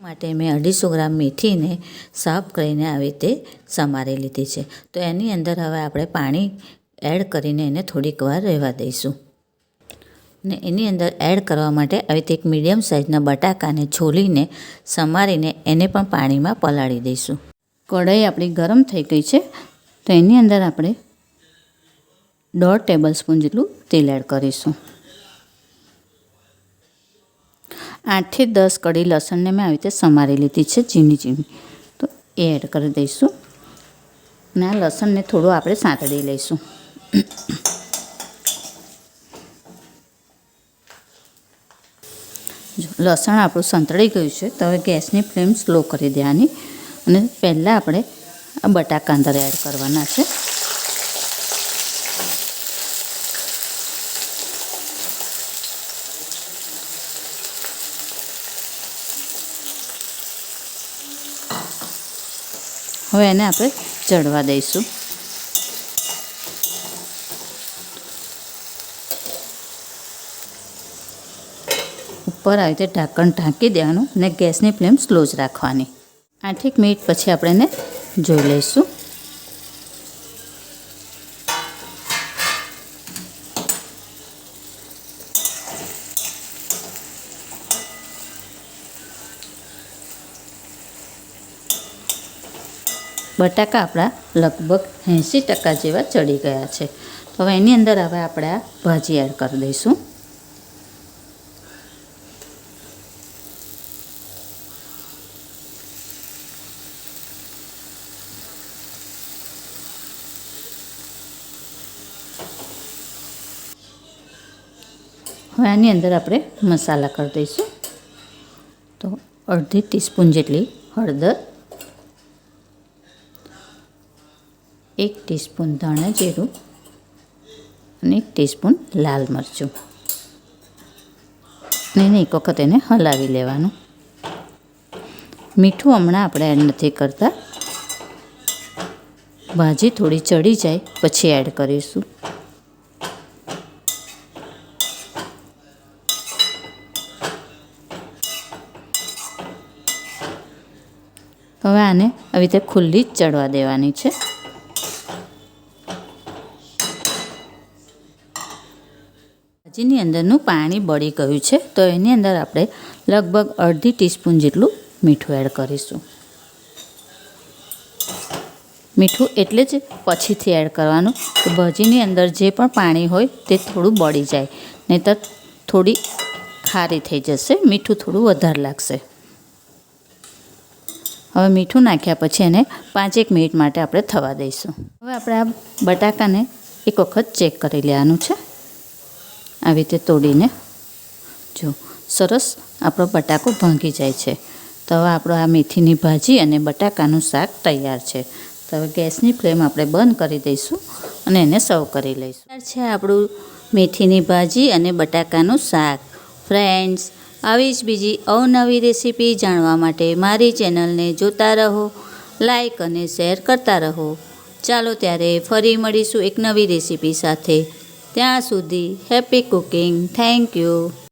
માટે મેં અઢીસો ગ્રામ મેથીને સાફ કરીને આવી રીતે સમારી લીધી છે. તો એની અંદર હવે આપણે પાણી એડ કરીને એને થોડીક વાર રહેવા દઈશું. ને એની અંદર એડ કરવા માટે આવી રીતે એક મીડિયમ સાઇઝના બટાકાને છોલીને સમારીને એને પણ પાણીમાં પલાળી દઈશું. કઢાઈ આપણી ગરમ થઈ ગઈ છે. તો એની અંદર આપણે દોઢ ટેબલ સ્પૂન જેટલું તેલ એડ કરીશું. આઠથી દસ કડી લસણને મેં આવી રીતે સમારી લીધી છે ઝીણી ઝીણી. તો એ એડ કરી દઈશું. અને આ લસણને થોડું આપણે સાંતળી લઈશું. જો, લસણ આપણું સંતળી ગયું છે, તો હવે ગેસની ફ્લેમ સ્લો કરી દેવાની. અને પહેલાં આપણે આ બટાકા અંદર એડ કરવાના છે. હવે એને આપણે ચડવા દઈશું. ઉપર આવી રીતે ઢાંકણ ઢાંકી દેવાનું અને ગેસની ફ્લેમ સ્લો જ રાખવાની. આઠેક મિનિટ પછી આપણે એને જોઈ લઈશું. બટાકા આપણા લગભગ એંસી ટકા જેવા ચડી ગયા છે. તો હવે એની અંદર હવે આપણે આ ભાજી એડ કરી દઈશું. હવે આની અંદર આપણે મસાલા કરી દઈશું. તો અડધી ટીસ્પૂન જેટલી હળદર એક ટીસ્પૂન ધાણા જીરું અને એક ટીસ્પૂન લાલ મરચું. અને એને એક વખત એને હલાવી લેવાનું. મીઠું હમણાં આપણે એડ નથી કરતા. ભાજી થોડી ચડી જાય, પછી એડ કરીશું. હવે આને આવી રીતે ખુલ્લી જ ચડવા દેવાની છે. ભાજીની અંદરનું પાણી બળી ગયું છે, તો એની અંદર આપણે લગભગ અડધી ટીસ્પૂન જેટલું મીઠું એડ કરીશું. મીઠું એટલે જ પછીથી એડ કરવાનું, કે ભાજીની અંદર જે પણ પાણી હોય તે થોડું બળી જાય નહીં તો થોડી ખારી થઈ જશે, મીઠું થોડું વધારે લાગશે. હવે મીઠું નાખ્યા પછી એને પાંચેક મિનિટ માટે આપણે થવા દઈશું. હવે આપણે આ બટાકાને એક વખત ચેક કરી લેવાનું છે. આવી રીતે તોડીને જો સરસ આપણો બટાકો ભાંગી જાય છે. તો હવે આપણો આ મેથીની ભાજી અને બટાકાનું શાક તૈયાર છે. તો હવે ગેસની ફ્લેમ આપણે બંધ કરી દઈશું અને એને સર્વ કરી લઈશું. છે આપણું મેથીની ભાજી અને બટાકાનું શાક. ફ્રેન્ડ્સ, આવી જ બીજી અવનવી રેસીપી જાણવા માટે મારી ચેનલને જોતા રહો, લાઈક અને શેર કરતા રહો. ચાલો ત્યારે ફરી મળીશું એક નવી રેસીપી સાથે. ત્યાં સુધી હેપી કુકિંગ થેન્ક યુ